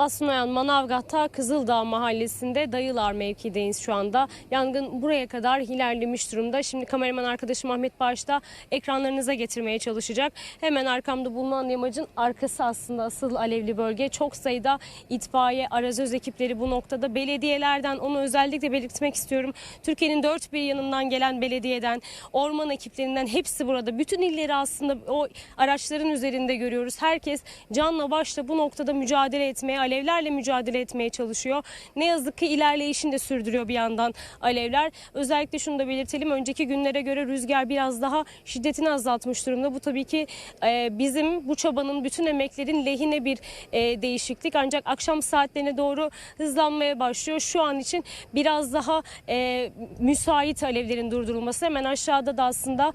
Asnoyan Manavgat'ta Kızıldağ mahallesinde Dayılar mevkideyiz şu anda. Yangın buraya kadar ilerlemiş durumda. Şimdi kameraman arkadaşım Ahmet Bağış da ekranlarınıza getirmeye çalışacak. Hemen arkamda bulunan yamacın arkası aslında asıl alevli bölge. Çok sayıda itfaiye, arazöz ekipleri bu noktada. Belediyelerden onu özellikle belirtmek istiyorum. Türkiye'nin dört bir yanından gelen belediyeden, orman ekiplerinden hepsi burada. Bütün illeri aslında o araçların üzerinde görüyoruz. Herkes canla başla bu noktada mücadele etmeye, alevlerle mücadele etmeye çalışıyor. Ne yazık ki ilerleyişini de sürdürüyor bir yandan alevler. Özellikle şunu da belirtelim. Önceki günlere göre rüzgar biraz daha şiddetini azaltmış durumda. Bu tabii ki e, bizim bu çabanın, bütün emeklerin lehine bir e, değişiklik. Ancak akşam saatlerine doğru hızlanmaya başlıyor. Şu an için biraz daha e, müsait alevlerin durdurulması. Hemen aşağıda da aslında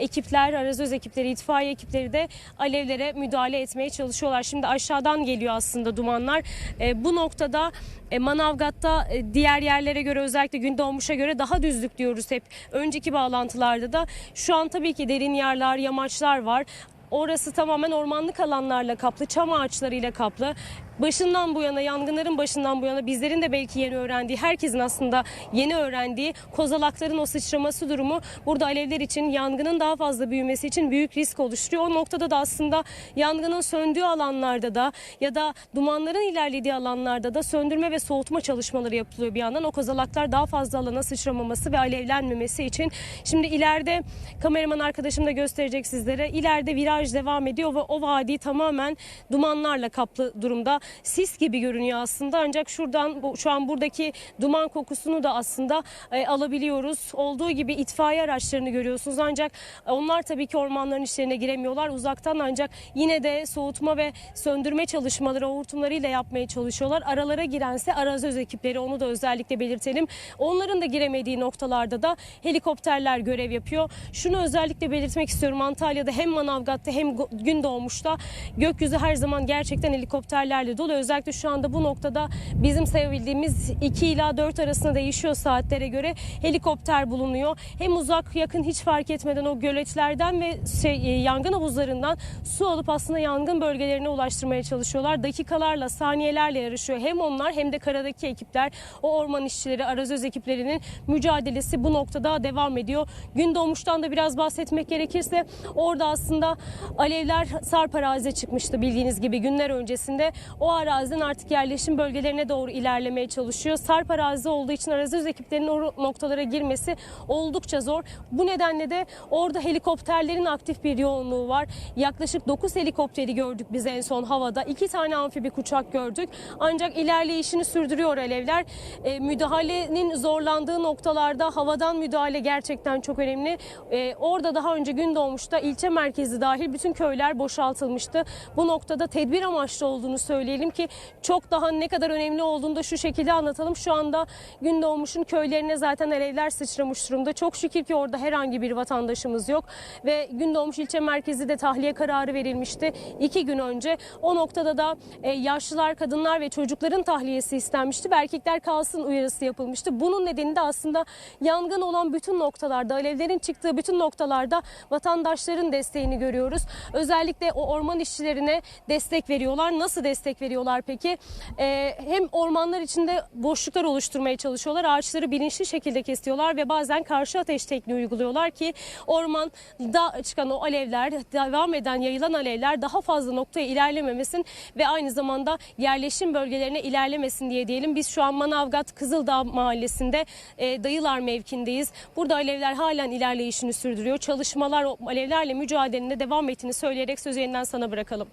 ekipler, arazöz ekipleri, itfaiye ekipleri de alevlere müdahale etmeye çalışıyorlar. Şimdi aşağıdan geliyor aslında dumanlar. E, bu noktada e, Manavgat'ta e, diğer yerlere göre özellikle Gündoğmuş'a göre daha düzlük diyoruz hep. Önceki bağlantılarda da şu an tabii ki derin yerler, yamaçlar var. Orası tamamen ormanlık alanlarla kaplı, çam ağaçlarıyla kaplı. Başından bu yana, yangınların başından bu yana bizlerin de belki yeni öğrendiği, herkesin aslında yeni öğrendiği kozalakların o sıçraması durumu burada alevler için, yangının daha fazla büyümesi için büyük risk oluşturuyor. O noktada da aslında yangının söndüğü alanlarda da ya da dumanların ilerlediği alanlarda da söndürme ve soğutma çalışmaları yapılıyor bir yandan. O kozalaklar daha fazla alana sıçramaması ve alevlenmemesi için. Şimdi ileride kameraman arkadaşım da gösterecek sizlere. İleride viraj devam ediyor ve o vadi tamamen dumanlarla kaplı durumda. Sis gibi görünüyor aslında ancak şuradan bu, şu an buradaki duman kokusunu da aslında e, alabiliyoruz. Olduğu gibi itfaiye araçlarını görüyorsunuz ancak onlar tabii ki ormanların içlerine giremiyorlar uzaktan ancak yine de soğutma ve söndürme çalışmaları hortumlarıyla yapmaya çalışıyorlar. Aralara girense arazöz ekipleri onu da özellikle belirtelim. Onların da giremediği noktalarda da helikopterler görev yapıyor. Şunu özellikle belirtmek istiyorum Antalya'da hem Manavgat'ta hem Gündoğmuş'ta gökyüzü her zaman gerçekten helikopterlerle dolu. Özellikle şu anda bu noktada bizim sayabildiğimiz 2 ila 4 arasında değişiyor saatlere göre helikopter bulunuyor. Hem uzak yakın hiç fark etmeden o göletlerden ve şey, e, yangın havuzlarından su alıp aslında yangın bölgelerine ulaştırmaya çalışıyorlar. Dakikalarla, saniyelerle yarışıyor. Hem onlar hem de karadaki ekipler, o orman işçileri, arazöz ekiplerinin mücadelesi bu noktada devam ediyor. Gündoğmuş'tan da biraz bahsetmek gerekirse orada aslında alevler sarp araziye çıkmıştı bildiğiniz gibi günler öncesinde. O araziden artık yerleşim bölgelerine doğru ilerlemeye çalışıyor. Sarp arazi olduğu için arazöz ekiplerinin o noktalara girmesi oldukça zor. Bu nedenle de orada helikopterlerin aktif bir yoğunluğu var. Yaklaşık 9 helikopteri gördük biz en son havada. 2 tane amfibi uçak gördük. Ancak ilerleyişini sürdürüyor alevler. E, müdahalenin zorlandığı noktalarda havadan müdahale gerçekten çok önemli. E, orada daha önce Gündoğmuş'ta ilçe merkezi dahil bütün köyler boşaltılmıştı. Bu noktada tedbir amaçlı olduğunu söyleyelim ki çok daha ne kadar önemli olduğunu da şu şekilde anlatalım. Şu anda Gündoğmuş'un köylerine zaten alevler sıçramış durumda. Çok şükür ki orada herhangi bir vatandaşımız yok ve Gündoğmuş ilçe merkezi de tahliye kararı verilmişti iki gün önce. O noktada da e, yaşlılar, kadınlar ve çocukların tahliyesi istenmişti erkekler kalsın uyarısı yapılmıştı. Bunun nedeni de aslında yangın olan bütün noktalarda, alevlerin çıktığı bütün noktalarda vatandaşların desteğini görüyoruz. Özellikle o orman işçilerine destek veriyorlar. Nasıl destek veriyorlar peki? E, hem ormanlar içinde boşluklar oluşturmaya çalışıyorlar. Ağaçları bilinçli şekilde kesiyorlar ve bazen karşı ateş tekniği uyguluyorlar ki ormanda çıkan o alevler, devam eden yayılan alevler daha fazla noktaya ilerlememesin ve aynı zamanda yerleşim bölgelerine ilerlemesin diye diyelim. Biz şu an Manavgat Kızıldağ mahallesinde e, Dayılar mevkindeyiz. Burada alevler halen ilerleyişini sürdürüyor. Çalışmalar alevlerle mücadelenin de devam ettiğini söyleyerek söz yeniden sana bırakalım.